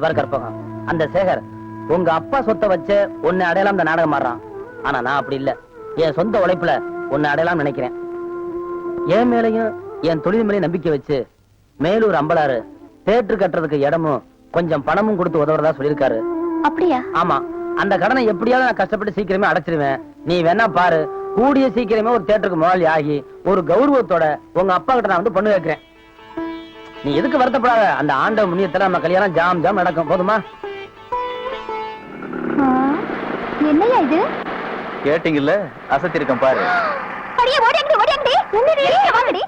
கற்பகம் அந்த சேகர் உங்க அப்பா சொத்தை வச்சு உன்னை அடையலாம் இந்த நாடகம் ஆடுறான். ஆனா நான் அப்படி இல்ல. என் சொந்த உழைப்புல உன்னை அடையலாம் நினைக்கிறேன். என் மேலையும் என் தொழில் மேலையும் நம்பிக்கை வச்சு மேலூர் அம்பலாறு தேட்டர் கட்டுறதுக்கு இடமும் கொஞ்சம் பணமும் கொடுத்து உதவுறதா சொல்லியிருக்காரு. அப்படியா? ஆமா. அந்த கடனை எப்படியாவது நான் கஷ்டப்பட்டு சீக்கிரமே அடைச்சிருவேன். நீ வேணா பாரு. கூடிய சீக்கிரமே ஒரு தேட்டருக்கு முதலாளி ஆகி ஒரு கௌரவத்தோட உங்க அப்பா கிட்ட நான் வந்து பொண்ணு வைக்கிறேன். நீ எதுக்கு வருத்தப்படாத அந்த ஆண்ட முன்னியத்துல நம்ம கல்யாணம் ஜாம் ஜாம் நடக்கும் போதுமா ஆ, என்னய்யா இது கேட்டீங்கல்ல அசத்திருக்கேன் பாரு அடியே ஓடியாங்கடி ஓடியாங்கடி என்னடி வாங்கடி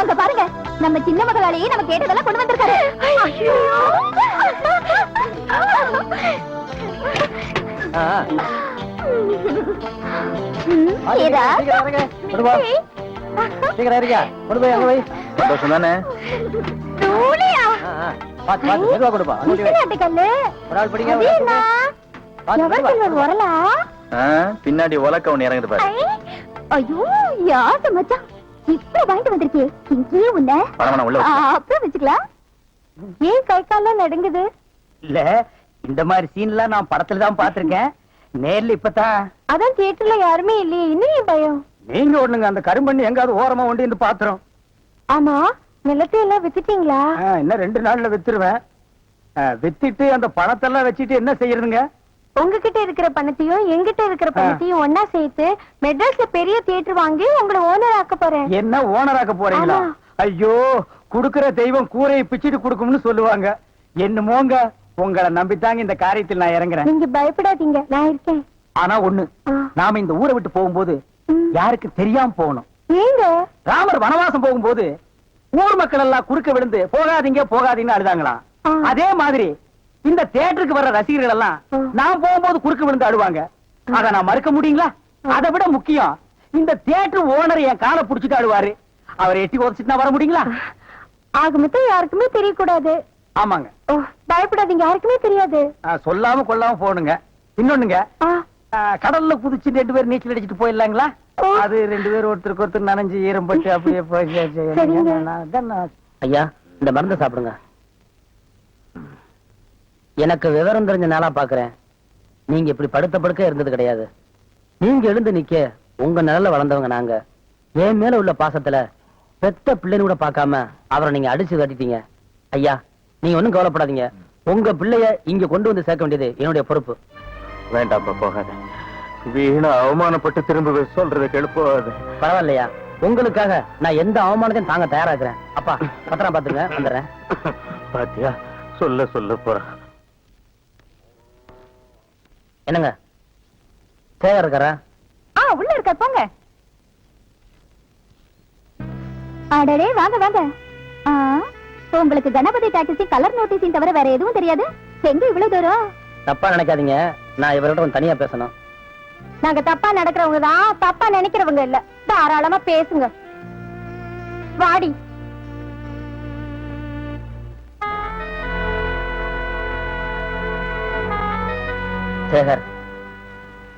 அங்க பாருங்க நம்ம சின்ன மகளாலேயே நம்ம கேட்டதெல்லாம் கொண்டு வந்திருக்காரு ஐயோ ஆ. ஏதா? சீக்கிரம் இருக்கியா? கொண்டு போய் அங்க போய் சந்தோஷம் தானே? நூலியா? ஆ, ஆ. பாத்து பாத்து மெதுவா கொண்டு போ அங்க. ஒரு ஆள் பிடிங்க பின்னாடி உலக்க ஒண்ணு இறங்குது பாரு. ஐயோ யாரு மச்சான்? இப்ப வாங்கிட்டு வந்திருக்கே இங்கேயே உன்ன பணம் வேணா உள்ள. அப்புறம் வச்சுக்கலாம். ஏன் கை காலம் நடுங்குது? இல்ல இந்த மாதிரி சீன்லாம் நான் படத்துல தான் பாத்திருக்கேன் நேர்ல இப்பதான் அதான் தியேட்டர்ல யாருமே இல்லையே. இன்னும் பயம்? நீங்க ஒண்ணுங்க அந்த கரும்பண்ணி எங்காவது ஓரமா ஒண்டி இருந்து பாத்துறோம் ஆமா நிலத்தை எல்லாம் வித்துட்டீங்களா இன்னும் ரெண்டு நாள்ல வித்துருவேன். வித்துட்டு அந்த பணத்தெல்லாம் வச்சுட்டு என்ன செய்யறதுங்க? உங்ககிட்ட இருக்கிற பணத்தையும் எங்கிட்ட இருக்கிற பணத்தையும் ஒன்னா சேர்த்து மெட்ராஸ்ல பெரிய தியேட்டர் வாங்கி உங்களை ஓனர் ஆக்க போறேன். என்ன ஓனராக்க போறீங்களா? ஆமா. ஐயோ குடுக்கிற தெய்வம் கூரையை பிச்சிட்டு கொடுக்கும்னு சொல்லுவாங்க. என்னமோங்க உங்களை நம்பித்தாங்க இந்த காரியத்தில் நான் இறங்குறேன். நீங்க பயப்படாதீங்க நான் இருக்கேன். ஆனா ஒண்ணு. நாம இந்த ஊரை விட்டு போகும்போது. யாருக்கு தெரியாம போகணும். ராமர் வனவாசம் போகும்போது ஊர் மக்கள் எல்லாம் குறுக்க விழுந்து போகாதீங்க போகாதீங்கன்னு அழுதாங்களாம். அதே மாதிரி இந்த தியேட்டருக்கு வர்ற ரசிகர்கள் எல்லாம். நான் போகும்போது குறுக்க விழுந்து அழுவாங்க. அத நான் மறுக்க முடியுங்களா? அதை விட முக்கியம் இந்த தியேட்டர் ஓனர் என் காலை புடிச்சிட்டு அழுவாரு. அவரை எட்டி உதச்சிட்டு நான் வர முடியுங்களா? ஆக மொத்தம் யாருக்குமே தெரியக்கூடாது. ஆமாங்க. பயப்படாதீங்க யாருக்குமே தெரியாது. சொல்லாம கொள்ளாம போகணுங்க. இன்னொன்னுங்க கடல்ல குதிச்சு ரெண்டு பேரும் நீச்சல் அடிச்சிட்டு போயிடலாங்களா. அது ரெண்டு பேரும் ஒருத்தருக்கு ஒருத்தர் நனைஞ்சு ஈரம் பட்டு அப்படியே போய். ஐயா இந்த மருந்து சாப்பிடுங்க. எனக்கு விவரம் தெரிஞ்ச நாளா பாக்குறேன். நீங்க இப்படி படுத்த படுக்க இருந்தது கிடையாது. நீங்க எழுந்து நிக்க உங்க நிழல்ல வளர்ந்தவங்க நாங்க. என் மேல உள்ள பாசத்துல பெத்த பிள்ளைன்னு கூட பார்க்காம அவரை நீங்க அடிச்சு கட்டிட்டீங்க ஐயா நீங்க ஒண்ணும் கவலைப்படாதீங்க. உங்க பிள்ளைய இங்க கொண்டு வந்து சேர்க்க வேண்டியது என்னுடைய பொறுப்பு. வேண்டாம்ப்பா போகாத. வீணா அவமானப்பட்டு திரும்ப சொல்றத கெழுப்பாது பரவாயில்லையா? உங்களுக்காக நான் எந்த அவமானத்தையும் தாங்க தயாரா இருக்கிறேன் அப்பா பத்திரம் பாத்துங்க வந்துடுறேன். பாத்தியா? சொல்ல சொல்ல போறேன் என்னங்க? இருக்காரா? ஆ உள்ள இருக்க போங்க. அடடே வாங்க வாங்க. ஆ, உங்களுக்கு கணபதி டாக்ஸி கலர் நோட்டீஸையும் தவிர வேற எதுவும் தெரியாது. எங்க இவ்வளவு தூரம்? தப்பா நினைக்காதீங்க. நான் இவர்கிட்ட கொஞ்சம் தனியா பேசணும். நாங்க தப்பா நடக்கிறவங்க தான் தப்பா நினைக்கிறவங்க இல்ல. தாராளமா பேசுங்க. வாடி. சேகர்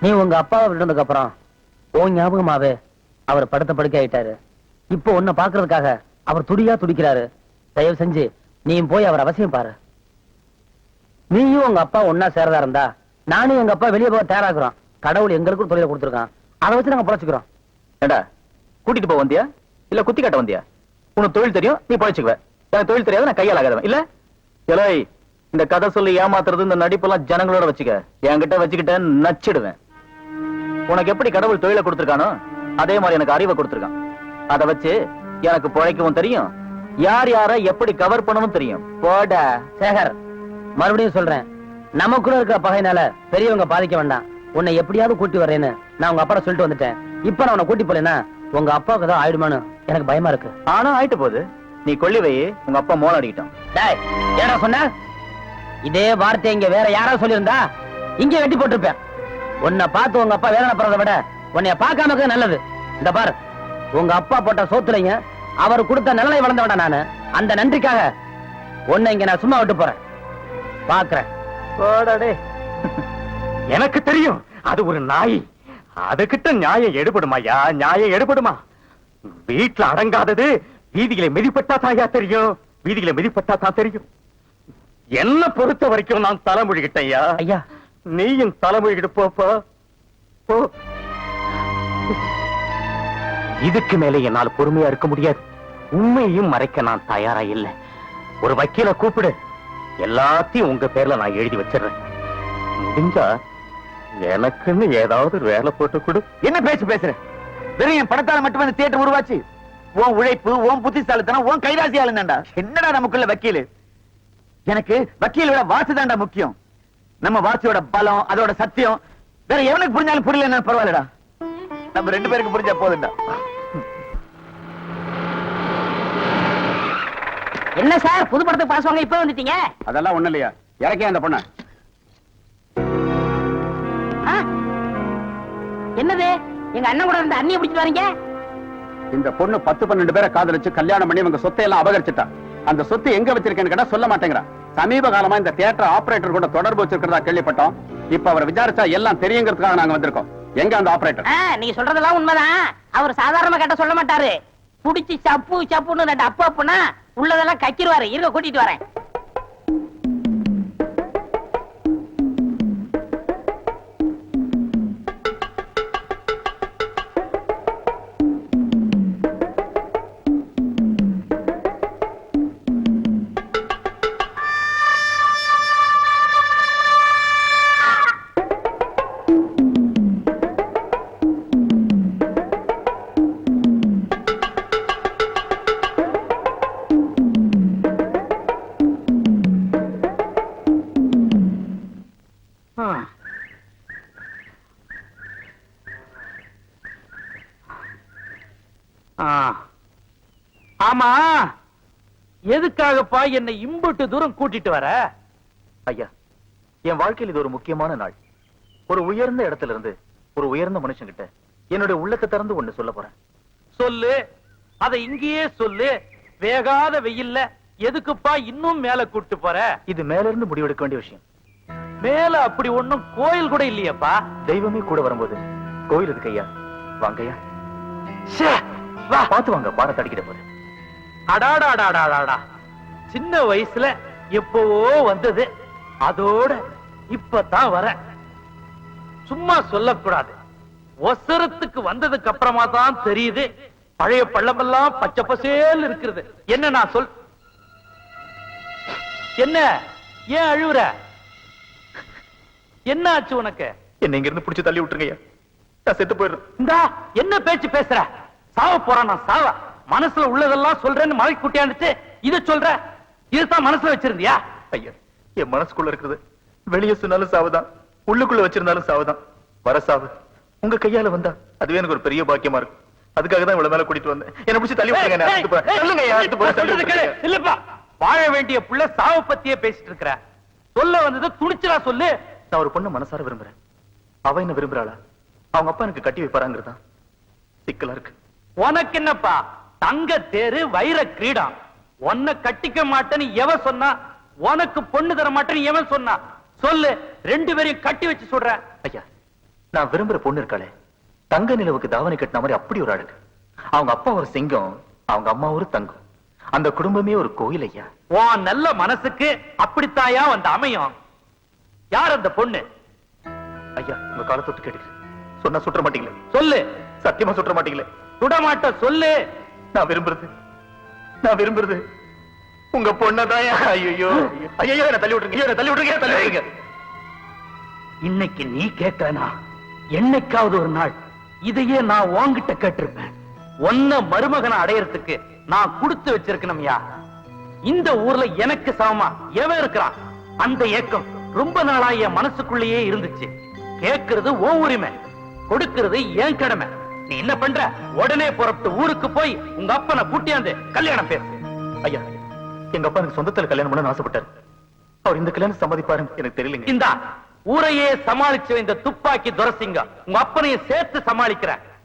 நீ உங்க அப்பாவை விட்டதுக்கு அப்புறம் உன் ஞாபகமாவே அவர் படுத்த படுக்க ஆயிட்டாரு. இப்போ உன்னை பாக்குறதுக்காக அவர் துடியா துடிக்கிறாரு. தயவு செஞ்சு நீயும் போய் அவர் அவசியம் பாரு. நீயும் உங்க அப்பா ஒன்னா சேரதா இருந்தா நானும் எங்க அப்பா வெளியே போக தயாராக்குறோம் கடவுள் எங்களுக்கும் தொழிலை கொடுத்துருக்கான். அதை வச்சு நாங்க பொழைச்சுக்கிறோம். ஏண்டா கூட்டிட்டு போக வந்தியா? இல்ல குத்தி காட்ட வந்தியா? உனக்கு தொழில் தெரியும் நீ பழச்சுக்குவ. எனக்கு தொழில் தெரியாது நான் கையால் ஆகாதவன். இல்ல? எலை இந்த கதை சொல்லி ஏமாத்துறது இந்த நடிப்பெல்லாம் ஜனங்களோட வச்சுக்க. என்கிட்ட வச்சுக்கிட்ட நச்சிடுவேன். உனக்கு எப்படி கடவுள் தொழிலை கொடுத்திருக்கானோ அதே மாதிரி எனக்கு அறிவை கொடுத்திருக்கான். அதை வச்சு எனக்கு பிழைக்கவும் தெரியும் யார் யார எப்படி கவர் பண்ணவும் தெரியும். போடா. சேகர் மறுபடியும் சொல்றேன். நமக்குள்ள இருக்கிற பகையினால பெரியவங்க பாதிக்க வேண்டாம். உன்னை எப்படியாவது கூட்டி வர்றேன்னு நான் உங்க அப்பா சொல்லிட்டு வந்துட்டேன். இப்ப நான் உன்னை கூட்டி போலேன்னா உங்க அப்பாவுக்கு ஏதாவது ஆயிடுமான்னு எனக்கு பயமா இருக்கு. ஆனா ஆயிட்டு போகுது. நீ கொள்ளி வை. உங்க அப்பா மோளம் அடிக்கிட்டான் டேய் ஏடா சொன்ன? இதே வார்த்தை இங்க வேற யாராவது சொல்லியிருந்தா இங்க வெட்டி போட்டிருப்பேன். உன்னை பார்த்து உங்க அப்பா வேதனைப்படுறதை விட உன்னைய பார்க்காம இருக்கிறது நல்லது. இந்த பார் உங்க அப்பா போட்ட சோத்துலைங்க அவர் கொடுத்த நிழலை வளர்ந்தவன நானு. அந்த நன்றிக்காக உன்னை இங்க நான் சும்மா விட்டு போறேன். பாக்குறேன். போடாடே. எனக்கு தெரியும் அது ஒரு நாய். அதுகிட்ட நியாயம் எடுபடுமாயா நியாயம் எடுபடுமா? வீட்டுல அடங்காதது வீதிகளை மிதிப்பட்டா தாயா தெரியும்? வீதிகளை மிதிப்பட்டா தான் தெரியும். என்ன பொறுத்த வரைக்கும் நான் தலைமொழிகிட்டேன் ஐயா. ஐயா. நீயும் தலைமொழிகிட்டு போப்பா போ. இதுக்கு மேல என்னால் பொறுமையா இருக்க முடியாது. உண்மையையும் மறைக்க நான் தயாரா இல்ல. ஒரு வக்கீல கூப்பிடு. எல்லாத்தையும் உங்க பேர்ல நான் எழுதி வச்சிடுறேன். முடிஞ்சா எனக்குன்னு ஏதாவது வேலை போட்டு கொடு. என்ன பேச்சு பேசுற? வெறும் என் பணத்தால மட்டும் அந்த தியேட்டர் உருவாச்சு. உன் உழைப்பு உன் புத்திசாலித்தனம் உன் கைராசி ஆளுந்தாண்டா என்னடா நமக்குள்ள வக்கீல்? எனக்கு வக்கீலோட விட வாசு தாண்டா முக்கியம். நம்ம வாசியோட பலம் அதோட சத்தியம். வேற எவனுக்கு புரிஞ்சாலும் புரியல பரவாயில்லடா. நம்ம ரெண்டு பேருக்கு புரிஞ்சா போதும்டா. என்ன சார் புது படத்துக்கு பாஸ் வாங்க இப்ப வந்துட்டீங்க? அதெல்லாம் ஒண்ணு இல்லையா? இறக்கே அந்த பொண்ண? என்னது? எங்க அண்ணன் கூட இருந்த அண்ணியை பிடிச்சிட்டு வரீங்க? இந்த பொண்ணு பத்து பன்னெண்டு பேரை காதலிச்சு கல்யாணம் பண்ணி இவங்க சொத்தை எல்லாம் அபகரிச்சுட்டா. அந்த சொத்து எங்க வச்சிருக்கேன்னு கேட்டா சொல்ல மாட்டேங்கிறா. சமீப காலமா இந்த தியேட்டர் ஆபரேட்டர் கூட தொடர்பு வச்சிருக்கிறதா கேள்விப்பட்டோம். இப்ப அவரை விசாரிச்சா எல்லாம் தெரியுங்கிறதுக்காக நாங்க வந்திருக்கோம். எங்க அந்த ஆபரேட்டர் நீங்க சொல்றதெல்லாம் உண்மைதான். அவர் சாதாரணமா கேட்ட சொல்ல மாட்டாரு. புடிச்சு சப்பு சப்புன்னு ரெண்டு அப்பா அப்பனா உள்ளதெல்லாம் கக்கிடுவாரு. இருக்க கூட்டிட்டு வரேன். ஆமா. எதுக்காகப்பா என்னை இம்புட்டு தூரம் கூட்டிட்டு வர? ஐயா என் வாழ்க்கையில் இது ஒரு முக்கியமான நாள். ஒரு உயர்ந்த இடத்துல இருந்து ஒரு உயர்ந்த மனுஷங்கிட்ட என்னுடைய உள்ளத்தை திறந்து ஒண்ணு சொல்ல போறேன். சொல்லு. அத இங்கேயே சொல்லு. வேகாத வெயில்ல எதுக்குப்பா இன்னும் மேல கூட்டு போற? இது மேல இருந்து முடிவெடுக்க வேண்டிய விஷயம். மேல அப்படி ஒண்ணும் கோயில் கூட இல்லையேப்பா. தெய்வமே கூட வரும்போது கோயில் இருக்கு ஐயா. வாங்கய்யா ச்சே, வா. பார்த்து வாங்க பாட தடிக்கிட்ட போது. அடாடாடாடாடாடா சின்ன வயசுல எப்பவோ வந்தது. அதோட இப்பதான் வர. சும்மா சொல்லக்கூடாது. ஒசரத்துக்கு வந்ததுக்கு அப்புறமா தான் தெரியுது. பழைய பள்ளமெல்லாம் பச்சை பசேல் இருக்கிறது. என்ன நான் சொல் என்ன? ஏன் அழுவுற? என்ன ஆச்சு உனக்கு? என்ன இங்க இருந்து பிடிச்சு தள்ளி விட்டுருங்க நான் செத்து போயிடுறேன். இந்தா என்ன பேச்சு பேசுற? சாவ போறான் நான் சாவ. மனசுல உள்ளதெல்லாம் சொல்றேன்னு மலை குட்டியாந்துட்டு இத சொல்ற. இதுதான் மனசுல வச்சிருந்தியா? ஐயா என் மனசுக்குள்ள இருக்குது. வெளியே சொன்னாலும் சாவுதான். உள்ளுக்குள்ள வச்சிருந்தாலும் சாவுதான். வர சாவு. உங்க கையால வந்தா அதுவே எனக்கு ஒரு பெரிய பாக்கியமா இருக்கும். அதுக்காக தான் இவ்வளவு மேல கூட்டிட்டு வந்தேன். என்ன பிடிச்சி தள்ளி. சொல்லுங்க. இல்லப்பா வாழ வேண்டிய புள்ள சாவ பத்தியே பேசிட்டு இருக்கிற. சொல்ல வந்தது துணிச்சலா சொல்லு. நான் ஒரு பொண்ணு மனசார விரும்புறேன். அவ என்ன விரும்புறாளா? அவங்க அப்பா எனக்கு கட்டி வைப்பாராங்கிறதா சிக்கலா இருக்கு. உனக்கு என்னப்பா? தங்க தேரு வைர கிரீடம் உன்னை கட்டிக்க மாட்டேன்னு எவன் சொன்னா? உனக்கு பொண்ணு தர மாட்டேன்னு எவன் சொன்னா? சொல்லு ரெண்டு பேரையும் கட்டி வச்சு சொல்ற. ஐயா நான் விரும்புற பொண்ணு இருக்காளே. தங்க நிலவுக்கு தாவணி கட்டின மாதிரி அப்படி ஒரு அழகு அவங்க அப்பா ஒரு சிங்கம் அவங்க அம்மா ஒரு தங்கம். அந்த குடும்பமே ஒரு கோயில் ஐயா. உன் நல்ல மனசுக்கு அப்படித்தாயா வந்த அமையும். யார் அந்த பொண்ணு? ஐயா உங்க காலை தொட்டு கேட்டு சொன்னா சுற்ற மாட்டீங்களே சொல்லு. சத்தியமா சுற்ற மாட்டீங்களே சுடமாட்ட சொல்லு. நான் விரும்புறது. நான் விரும்புறது. உங்க பொண்ணதான். ஐயோ ஐயோ என்ன தள்ளி விட்டுருங்க. என்ன தள்ளி விட்டுருங்க. தள்ளி விட்டுருங்க. இன்னைக்கு நீ கேட்கனா என்னைக்காவது ஒரு நாள் இதையே நான் உன்கிட்ட கேட்டிருப்பேன். ஒன்ன மருமகனை அடையறதுக்கு நான் கொடுத்து வச்சிருக்கணும்யா இந்த ஊர்ல எனக்கு சமமா? எவன் இருக்கிறான்? அந்த ஏக்கம் ரொம்ப நாளா என் மனசுக்குள்ளேயே இருந்துச்சு. கேட்கறது ஓ உரிமை. கொடுக்கிறது என் கடமை. நீ என்ன பண்ற? உடனே புறப்பட்டு ஊருக்கு போய் உங்க அப்பனை கூட்டியாந்து கல்யாணம் பேசு ஐயா எங்க அப்பா எனக்கு சொந்தத்துல கல்யாணம் பண்ண ஆசைப்பட்டாரு. அவர் இந்த கல்யாணம் சம்மதிப்பாருன்னு எனக்கு தெரியலங்க. இந்தா ஊரையே சமாளிச்ச இந்த துப்பாக்கி துரசிங்க. உங்க அப்பனையும் சேர்த்து சமாளிக்கிற